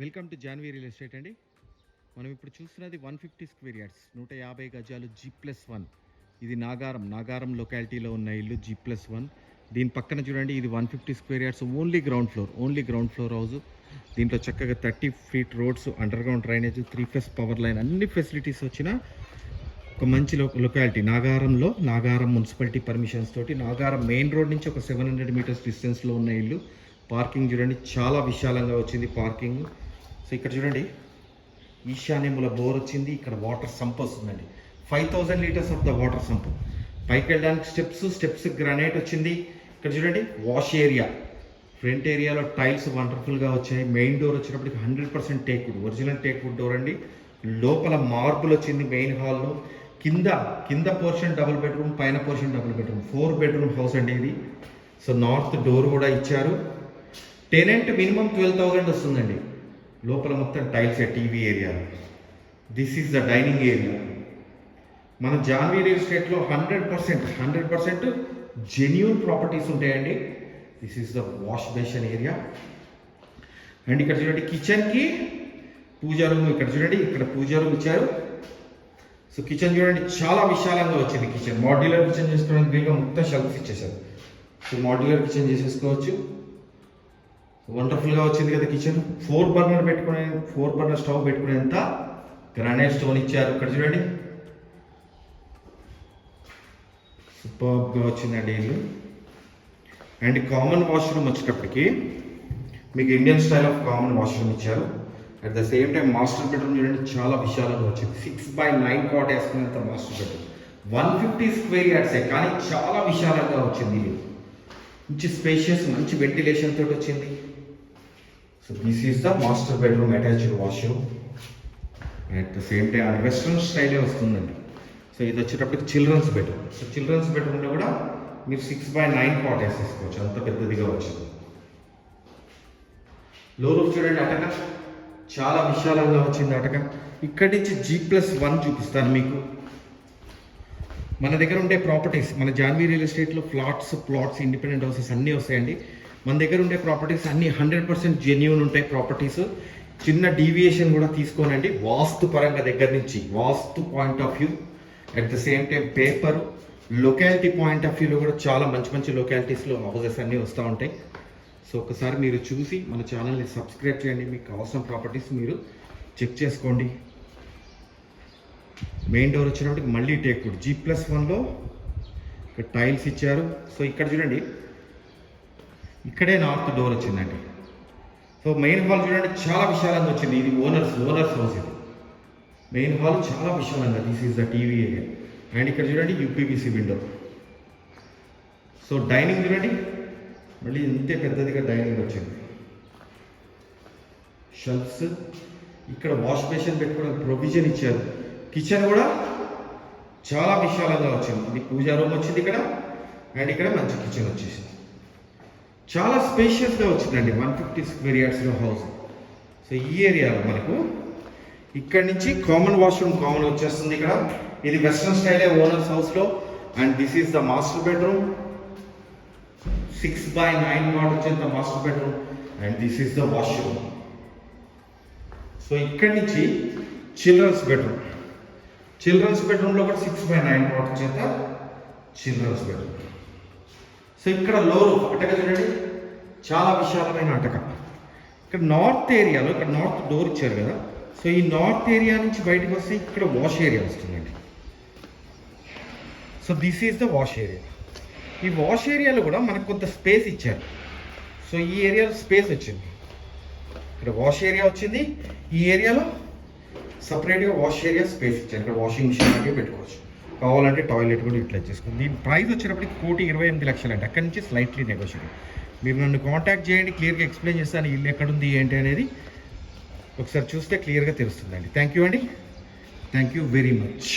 Welcome to Janvi real estate అండి. మనం ఇప్పుడు చూస్తున్నది వన్ ఫిఫ్టీ స్క్వేర్ యార్డ్స్ నూట యాభై గజాలు జీ ప్లస్ వన్. ఇది నాగారం నాగారం లొకాలిటీలో ఉన్న ఇల్లు జీ ప్లస్ వన్. దీని పక్కన చూడండి ఇది one fifty square yards only ground floor only ground floor house దీంట్లో చక్కగా thirty feet roads underground drainage three phase power line అన్ని ఫెసిలిటీస్ వచ్చిన ఒక మంచి లో లొకాలిటీ నాగారంలో నాగారం మున్సిపాలిటీ పర్మిషన్స్ తోటి నాగారం మెయిన్ రోడ్ నుంచి ఒక సెవెన్ హండ్రెడ్ మీటర్స్ డిస్టెన్స్లో ఉన్న ఇల్లు. పార్కింగ్ చూడండి చాలా విశాలంగా వచ్చింది. పార్కింగ్ సో ఇక్కడ చూడండి ఈశాన్యముల బోర్ వచ్చింది ఇక్కడ వాటర్ సంప్ వస్తుందండి. Five thousand litres of the water sump పైకి వెళ్ళడానికి స్టెప్స్ స్టెప్స్ గ్రానైట్ వచ్చింది. ఇక్కడ చూడండి వాష్ ఏరియా ఫ్రంట్ ఏరియాలో టైల్స్ వండర్ఫుల్గా వచ్చాయి. మెయిన్ డోర్ వచ్చినప్పటికి hundred percent teak wood original teak wood door అండి. లోపల మార్బుల్ వచ్చింది మెయిన్ హాల్లో కింద కింద పోర్షన్ డబుల్ బెడ్రూమ్ పైన portion double bedroom four bedroom house అండి ఇది. సో నార్త్ డోర్ కూడా ఇచ్చారు. టెనెంట్ మినిమం ట్వెల్వ్ థౌజండ్ వస్తుందండి. లోపల మొత్తం tiles TV area. This is the dining area మన జాన్వీ రియల్ ఎస్టేట్లో hundred percent hundred percent genuine properties ఉంటాయండి. This is the wash basin area and ఇక్కడ చూడండి కిచెన్కి పూజా రూమ్ ఇక్కడ చూడండి ఇక్కడ పూజా రూమ్ ఇచ్చారు. సో కిచెన్ చూడండి చాలా విశాలంగా వచ్చింది కిచెన్ మాడ్యులర్ కిచెన్ చేసుకోవడానికి వీలుగా మొత్తం షెల్ఫ్స్ ఇచ్చేసారు సో మాడ్యులర్ కిచెన్ చేసేసుకోవచ్చు. వండర్ఫుల్గా వచ్చింది కదా కిచెన్ ఫోర్ బర్నర్ పెట్టుకునే ఫోర్ బర్నర్ స్టవ్ పెట్టుకునేంత గ్రానైట్ స్టోన్ ఇచ్చారు. ఇక్కడ చూడండి. సూపర్గా వచ్చిందండి ఇల్లు అండ్ కామన్ వాష్రూమ్ వచ్చేటప్పటికి మీకు Indian style of common washroom ఇచ్చారు. At the same time master bedroom చూడండి చాలా విశాలంగా వచ్చింది. Six by nine cot వేసుకునేంత master bedroom one fifty square యార్డ్సే కానీ చాలా విశాలంగా వచ్చింది. ఇది మంచి స్పేషియస్ మంచి వెంటిలేషన్ తోటి వచ్చింది. So this is the master bedroom attached washroom at the same time అది వెస్ట్రన్ స్టైలే వస్తుందండి. సో ఇది వచ్చేటప్పటికి చిల్డ్రన్స్ బెడ్రూమ్ సో చిల్డ్రన్స్ బెడ్రూమ్లో కూడా మీరు సిక్స్ బై నైన్ పాట్ వేసేసుకోవచ్చు. అంత పెద్దదిగా వచ్చింది. లో రూఫ్ చూడండి అటక. చాలా విశాలంగా వచ్చింది అటక. ఇక్కడి నుంచి జీ ప్లస్ వన్ చూపిస్తాను మీకు. మన దగ్గర ఉండే ప్రాపర్టీస్ మన జాన్వీ రియల్ ఎస్టేట్లో ఫ్లాట్స్ ప్లాట్స్ ఇండిపెండెంట్ హౌసెస్ అన్నీ వస్తాయండి. మన దగ్గర ఉండే ప్రాపర్టీస్ అన్ని హండ్రెడ్ పర్సెంట్ జెన్యున్ ఉంటాయి ప్రాపర్టీస్ చిన్న డీవియేషన్ కూడా తీసుకోనండి. వాస్తు పరంగా దగ్గర నుంచి vastu point of view at the same time paper locality point of వ్యూలో కూడా చాలా మంచి మంచి లొకాలిటీస్లో హౌసెస్ అన్నీ వస్తూ ఉంటాయి. సో ఒకసారి మీరు చూసి మన ఛానల్ని సబ్స్క్రైబ్ చేయండి. మీకు అవసరం ప్రాపర్టీస్ మీరు చెక్ చేసుకోండి. మెయిన్ డోర్ వచ్చినప్పటికి మళ్ళీ టేక్ జీ ప్లస్ వన్లో ఇక్కడ టైల్స్ ఇచ్చారు. సో ఇక్కడ చూడండి. ఇక్కడే నార్త్ డోర్ వచ్చిందండి. సో మెయిన్ హాల్ చూడండి చాలా విశాలంగా వచ్చింది. ఇది ఓనర్స్ ఓనర్స్ హౌస్ ఇది. మెయిన్ హాల్ చాలా విశాలంగా this is the TV area and ఇక్కడ చూడండి యూపీబీసీ విండో సో డైనింగ్ చూడండి. మళ్ళీ ఇంతే పెద్దదిగా డైనింగ్ వచ్చింది. షెల్ఫ్స్ ఇక్కడ వాష్ బేసిన్ పెట్టుకోవడానికి ప్రొవిజన్ ఇచ్చారు. కిచెన్ కూడా చాలా విశాలంగా వచ్చింది. ఇది పూజా రూమ్ వచ్చింది ఇక్కడ. అండ్ ఇక్కడ మంచి కిచెన్ వచ్చేసింది. చాలా స్పేషియస్గా వచ్చిందండి. వన్ ఫిఫ్టీ స్క్వేర్ యార్డ్స్లో హౌస్ సో ఈ ఏరియాలో మనకు ఇక్కడ నుంచి కామన్ వాష్రూమ్ కామన్ వచ్చేస్తుంది ఇక్కడ. ఇది వెస్ట్రన్ స్టైలే ఓనర్స్ హౌస్లో and this is the master bedroom six by nine what the master bedroom and this is the washroom so ఇక్కడి నుంచి చిల్డ్రన్స్ బెడ్రూమ్ చిల్డ్రన్స్ బెడ్రూమ్లో కూడా సిక్స్ బై నైన్ వాట్ చేత చిల్డ్రన్స్ బెడ్రూమ్ సో ఇక్కడ లో అటక చూడండి. చాలా విశాలమైన అటక. ఇక్కడ నార్త్ ఏరియాలో ఇక్కడ నార్త్ డోర్ ఇచ్చారు కదా. సో ఈ నార్త్ ఏరియా నుంచి బయటకు వస్తే ఇక్కడ వాష్ ఏరియా వస్తుందండి. So this is the wash area ఈ వాష్ ఏరియాలో కూడా మనకు కొంత స్పేస్ ఇచ్చారు. సో ఈ ఏరియాలో స్పేస్ వచ్చింది. ఇక్కడ వాష్ ఏరియా వచ్చింది. ఈ ఏరియాలో సపరేట్గా వాష్ ఏరియా స్పేస్ ఇచ్చారు. ఇక్కడ వాషింగ్ మిషన్ లాంటివి పెట్టుకోవచ్చు. కావాలంటే టాయిలెట్ కూడా ఇట్లా చేసుకోండి దీని ప్రైస్ వచ్చేటప్పటికి కోటి ఇరవై ఎనిమిది లక్షలు అండి అక్కడి నుంచి స్లైట్లీ నెగోషియబుల్ మీరు నన్ను కాంటాక్ట్ చేయండి క్లియర్గా ఎక్స్ప్లెయిన్ చేస్తాను ఇల్లు ఎక్కడుంది ఏంటి అనేది ఒకసారి చూస్తే క్లియర్గా తెలుస్తుందండి. థ్యాంక్ యూ అండి. Thank you very much